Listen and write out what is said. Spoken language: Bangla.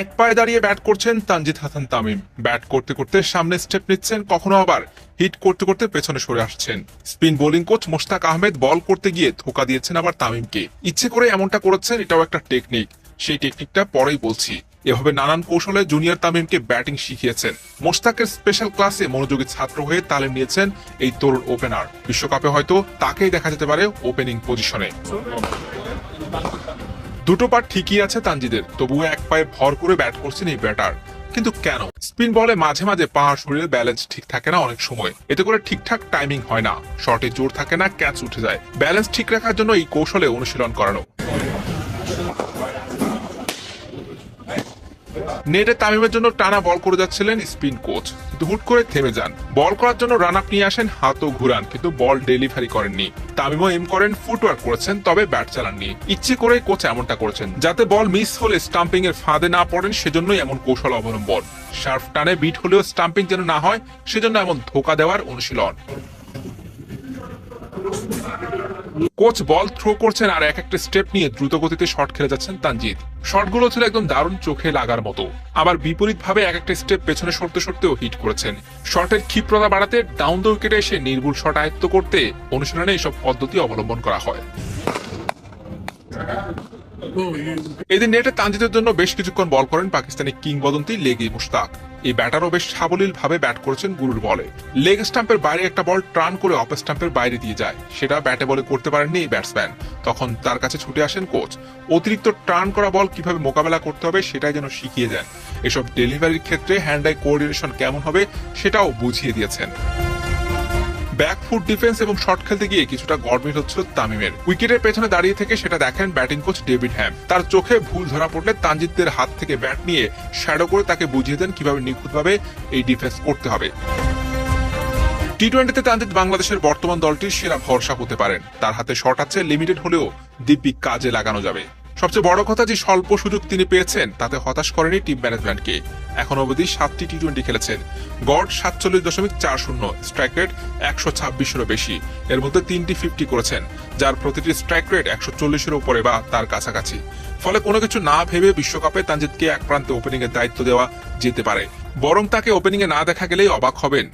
এক পায়ে দাঁড়িয়ে ব্যাট করছেন তানজিদ হাসান তামিম। ব্যাট করতে করতে সামনে স্টেপ নিচ্ছেন কখনো আবার। হিট করতে করতে পেছনে সরে আসছেন। Spin bowling coach Mushtaq Ahmed ball করতে গিয়ে ধোকা দিয়েছেন আবার তামিমকে। ইচ্ছে করে এমনটা করেছেন, এটাও একটা টেকনিক। সেই টেকনিকটা পরেই বলছি। এভাবে নানান কৌশলে জুনিয়র তামিমকে ব্যাটিং শিখিয়েছেন। মোশতাকের স্পেশাল ক্লাসে মনোযোগী ছাত্র হয়ে তালিম নিয়েছেন এই তরুণ ওপেনার বিশ্বকাপে হয়তো তাকেই দেখা যেতে পারে ওপেনিং পজিশনে দুটো পার ঠিকই আছে তানজিদের, তবুও এক পায়ে ভর করে ব্যাট করছেন এই ব্যাটার। কিন্তু কেন? স্পিন বলে মাঝে মাঝে পা শরীরের ব্যালেন্স ঠিক থাকে না অনেক সময়। এতে করে ঠিকঠাক টাইমিং হয় না। শর্টে জোর থাকে না ক্যাচ উঠে যায়। ব্যালেন্স ঠিক রাখার জন্য এই কৌশলে অনুশীলন করানো। নেটে তামিমের জন্য টানা বল করে যাচ্ছিলেন স্পিন কোচ। কিন্তু হুট করে থেমে যান। বল করার জন্য রান আপ নিয়ে আসেন হাতও ঘুরান, কিন্তু বল ডেলিভারি করেননি। তামিমও এম করেন ফুটওয়ার্ক করেছেন, তবে ব্যাট চালাননি। ইচ্ছে করে কোচ এমনটা করেছেন, যাতে বল মিস হলে স্টাম্পিং এর ফাঁদে না পড়েন, সেজন্যই এমন কৌশল অবলম্বন। শার্ফ টানে বিট হলেও স্টাম্পিং যেন না হয়, সেজন্য এমন ধোকা দেওয়ার অনুশীলন। কোচ বল থ্রো করছেন আর এক একটা স্টেপ নিয়ে দ্রুত গতিতে শট খেলে যাচ্ছেন তানজিদ শটগুলো ছিল একদম দারুণ চোখে লাগার মতো। আবার বিপরীত ভাবে এক একটা স্টেপ পেছনে সরতে সরতেও হিট করেছেন। শটের ক্ষিপ্রতা বাড়াতে ডাউন দ্য উইকেটে এসে নির্ভুল শট আয়ত্ত করতে অনুশীলনে এসব পদ্ধতি অবলম্বন করা হয়। এদিন নেটে তানজিদের জন্য বেশ কিছুক্ষণ বল করেন পাকিস্তানি কিংবদন্তি লেগি মুশতাক। এই ব্যাটারও বেশ সাবলীল ভাবে ব্যাট করেছেন গুরুর বলে। লেগ স্টাম্পের বাইরে একটা বল ট্রান করে অফ স্টাম্পের বাইরে দিয়ে যায়। সেটা ব্যাটে বলে করতে পারেননি এই ব্যাটসম্যান। তখন তার কাছে ছুটে আসেন কোচ। অতিরিক্ত টার্ন করা বল কীভাবে মোকাবেলা করতে হবে সেটাই যেন শিখিয়ে দেন। এসব ডেলিভারির ক্ষেত্রে হ্যান্ড আই কোঅর্ডিনেশন কেমন হবে সেটাও বুঝিয়ে দিয়েছেন। ব্যাকফুট ডিফেন্স এবং শট খেলতে গিয়ে কিছুটা গড়মিট হচ্ছিল তামিমের। উইকেটের পেছনে দাঁড়িয়ে থেকে সেটা দেখেন ব্যাটিং কোচ ডেভিড হ্যাম তার চোখে ভুল ধরা পড়লে তানজিদদের হাত থেকে ব্যাট নিয়ে শ্যাডো করে তাকে বুঝিয়ে দেন কীভাবে নিখুঁতভাবে এই ডিফেন্স করতে হবে। টি টোয়েন্টিতে তানজিদ বাংলাদেশের বর্তমান দলটির সেরা ভরসা হতে পারেন। তার হাতে শট আছে লিমিটেড হলেও দিব্যি কাজে লাগানো যাবে। সবচেয়ে বড় কথা যে স্বল্প সুযোগ তিনি পেয়েছেন, তাতে হতাশ করেনি টিম ম্যানেজমেন্টকে এখন অবধি সাতটি টি টোয়েন্টি খেলেছেন। গড় সাতচল্লিশ দশমিক চার শূন্য স্ট্রাইক রেট একশো ছাব্বিশেরও বেশি। এর মধ্যে তিনটি ফিফটি করেছেন, যার প্রতিটি স্ট্রাইক রেট একশো চল্লিশের উপরে বা তার কাছাকাছি। ফলে কোনো কিছু না ভেবে বিশ্বকাপে তানজিদকে এক প্রান্তে ওপেনিং এর দায়িত্ব দেওয়া যেতে পারে। বরং তাকে ওপেনিং এ না দেখা গেলেই অবাক হবেন।